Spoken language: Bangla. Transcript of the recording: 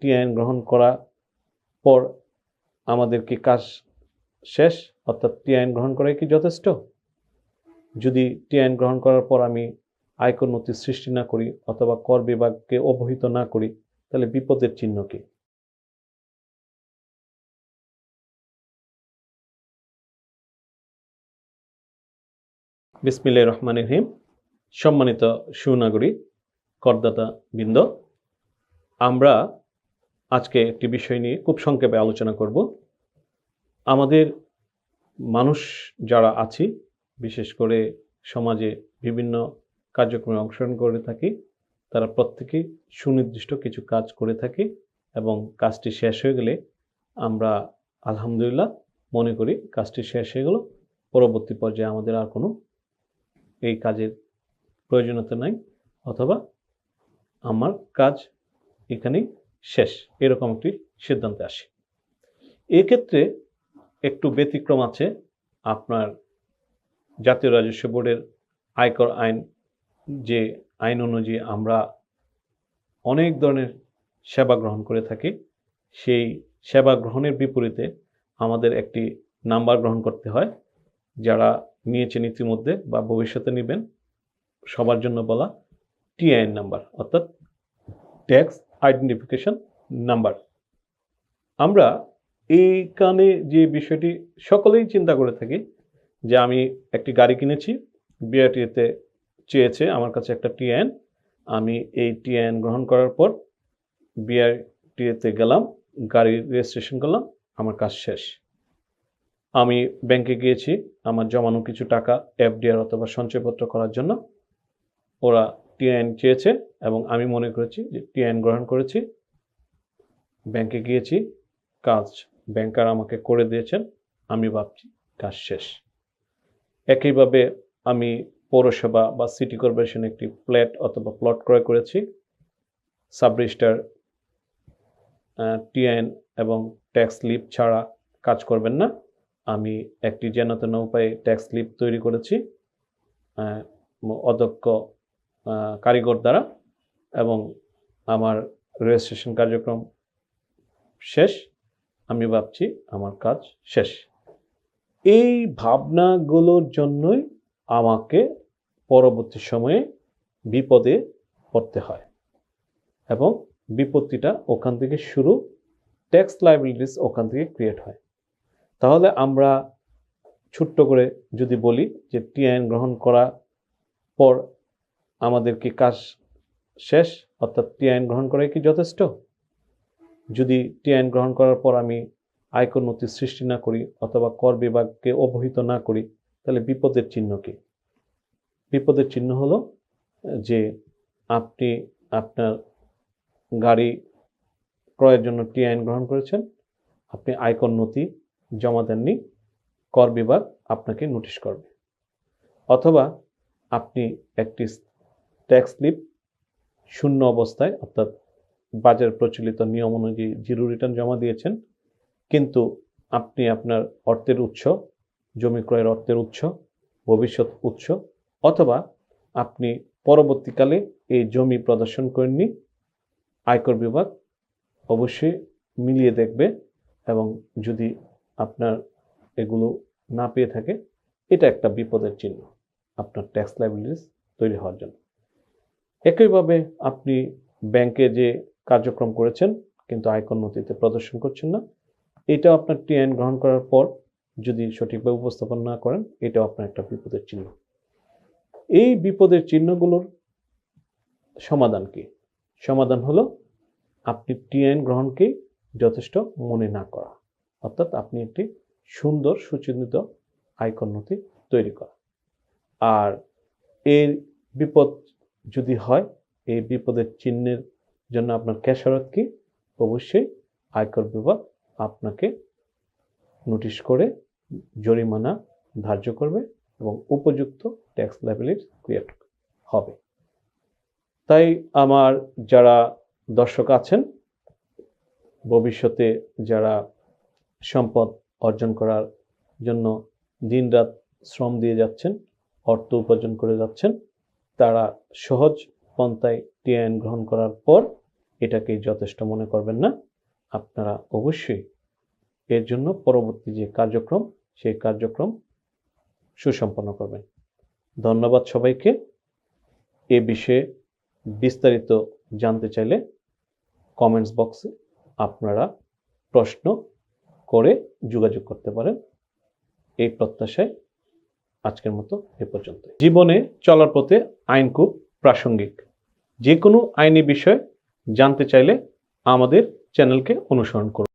টিআইন গ্রহণ করা পর আমাদের কি কাজ শেষ? অর্থাৎ টিআইন গ্রহণ করাই কি যথেষ্ট? যদি টিআইন গ্রহণ করার পর আমি আয়কর নথি সৃষ্টি না করি অথবা কর বিভাগকে অবহিত না করি, তাহলে বিপদের চিহ্ন কি? বিসমিল্লাহ রহমান রহিম। সম্মানিত সুনাগরিক করদাতা বৃন্দ আমরা আজকে একটি বিষয় নিয়ে খুব সংক্ষেপে আলোচনা করব। আমাদের মানুষ যারা আছি, বিশেষ করে সমাজে বিভিন্ন কার্যক্রমে অংশগ্রহণ করে থাকি, তারা প্রত্যেকেই সুনির্দিষ্ট কিছু কাজ করে থাকি এবং কাজটি শেষ হয়ে গেলে আমরা আলহামদুলিল্লাহ মনে করি কাজটি শেষ হয়ে গেল। পরবর্তী পর্যায়ে আমাদের আর কোনো এই কাজের প্রয়োজনীয়তা নাই অথবা আমার কাজ এখানেই শেষ, এরকম একটি সিদ্ধান্তে আসে। এক্ষেত্রে একটু ব্যতিক্রম আছে। আপনার জাতীয় রাজস্ব বোর্ডের আয়কর আইন, যে আইন অনুযায়ী আমরা অনেক ধরনের সেবা গ্রহণ করে থাকি, সেই সেবা গ্রহণের বিপরীতে আমাদের একটি নাম্বার গ্রহণ করতে হয়, যারা নিয়েছেন ইতিমধ্যে বা ভবিষ্যতে নেবেন, সবার জন্য বলা টিআইএন নাম্বার অর্থাৎ ট্যাক্স আইডেন্টিফিকেশন নাম্বার আমরা এইখানে যে বিষয়টি সকলেই চিন্তা করে থাকি যে আমি একটি গাড়ি কিনেছি বিআরটিএতে চেয়েছে আমার কাছে একটা টিআইএন আমি এই টিআইএন গ্রহণ করার পর বিআরটিএতে গেলাম, গাড়ি রেজিস্ট্রেশন করলাম, আমার কাজ শেষ। আমি ব্যাংকে গিয়েছি, আমার জমানো কিছু টাকা এফডিআর অথবা সঞ্চয়পত্র করার জন্য। ওরা টিআইএন চেয়েছে এবং আমি মনে করেছি যে টিআইএন গ্রহণ করেছি। ব্যাংকে গিয়েছি কাজ ব্যাংকার আমাকে করে দিয়েছেন আমি ভাবছি কাজ শেষ। একইভাবে আমি পৌরসভা বা সিটি কর্পোরেশন একটি ফ্ল্যাট অথবা প্লট ক্রয় করেছি। সাব রেজিস্টার টিআইএন এবং ট্যাক্স স্লিপ ছাড়া কাজ করবেন না। আমি একটি যেনতেন উপায়ে ট্যাক্স স্লিপ তৈরি করেছি। আহ, কারিগর দ্বারা এবং আমার রেজিস্ট্রেশন কার্যক্রম শেষ। আমি ভাবছি আমার কাজ শেষ। এই ভাবনাগুলোর জন্যই আমাকে পরবর্তী সময়ে বিপদে পড়তে হয় এবং বিপত্তিটা ওখান থেকে শুরু ট্যাক্স লাইবিলিটিস ওখান থেকে ক্রিয়েট হয়। তাহলে আমরা ছোট্ট করে যদি বলি যে টিআইএন গ্রহণ করা পর আমাদের কি কাজ শেষ? অর্থাৎ টি আইন গ্রহণ করাই কি যথেষ্ট? যদি টি আইন গ্রহণ করার পর আমি আয়কর নথি সৃষ্টি না করি অথবা কর বিভাগকে অবহিত না করি, তাহলে বিপদের চিহ্ন কি? বিপদের চিহ্ন হলো যে আপনি আপনার গাড়ি ক্রয়ের জন্য টি আইন গ্রহণ করেছেন, আপনি আয়কর নথি জমা দেননি, কর বিভাগ আপনাকে নোটিশ করবে। অথবা আপনি একটি ট্যাক্স স্লিপ শূন্য অবস্থায়, অর্থাৎ বাজার প্রচলিত নিয়ম অনুযায়ী জিরো রিটার্ন জমা দিয়েছেন। কিন্তু আপনি আপনার অর্থের উৎস, জমি ক্রয়ের অর্থের উৎস, ভবিষ্যৎ উৎস, অথবা আপনি পরবর্তীকালে এই জমি প্রদর্শন করেননি, আয়কর বিভাগ অবশ্যই মিলিয়ে দেখবে এবং যদি আপনার এগুলো না পেয়ে থাকে, এটা একটা বিপদের চিহ্ন, আপনার ট্যাক্স লাইবিলিটিস তৈরি হওয়ার জন্য। একইভাবে আপনি ব্যাংকে যে কার্যক্রম করেছেন, কিন্তু আয়কর নথিতে প্রদর্শন করছেন না, এটাও আপনার টি আইন গ্রহণ করার পর যদি সঠিকভাবে উপস্থাপন না করেন, এটাও আপনার একটা বিপদের চিহ্ন। এই বিপদের চিহ্নগুলোর সমাধান কি? সমাধান হলো আপনি টি আইন গ্রহণকে যথেষ্ট মনে না করা, অর্থাৎ আপনি একটি সুন্দর সুচিন্তিত আয়কর নথি তৈরি করা। আর এর বিপদ যদি হয়, এই বিপদের চিহ্নের জন্য আপনার খেসারত কি? অবশ্যই আয়কর বিভাগ আপনাকে নোটিশ করে জরিমানা ধার্য করবে এবং উপযুক্ত ট্যাক্স লাইবিলিটি ক্রিয়েট হবে। তাই আমার যারা দর্শক আছেন, ভবিষ্যতে যারা সম্পদ অর্জন করার জন্য দিনরাত শ্রম দিয়ে যাচ্ছেন, অর্থ উপার্জন করে যাচ্ছেন তারা সহজ পন্থায় টিআইএন গ্রহণ করার পর এটাকে যথেষ্ট মনে করবেন না। আপনারা অবশ্যই এর জন্য পরবর্তী যে কার্যক্রম, সেই কার্যক্রম সুসম্পন্ন করবেন। ধন্যবাদ সবাইকে। এ বিষয়ে বিস্তারিত জানতে চাইলে কমেন্টস বক্সে আপনারা প্রশ্ন করে যোগাযোগ করতে পারেন। এই প্রত্যাশায় আজকের মতো এ পর্যন্ত জীবনে চলার পথে আইন খুব প্রাসঙ্গিক। যে কোনো আইনি বিষয় জানতে চাইলে আমাদের চ্যানেলকে অনুসরণ করুন।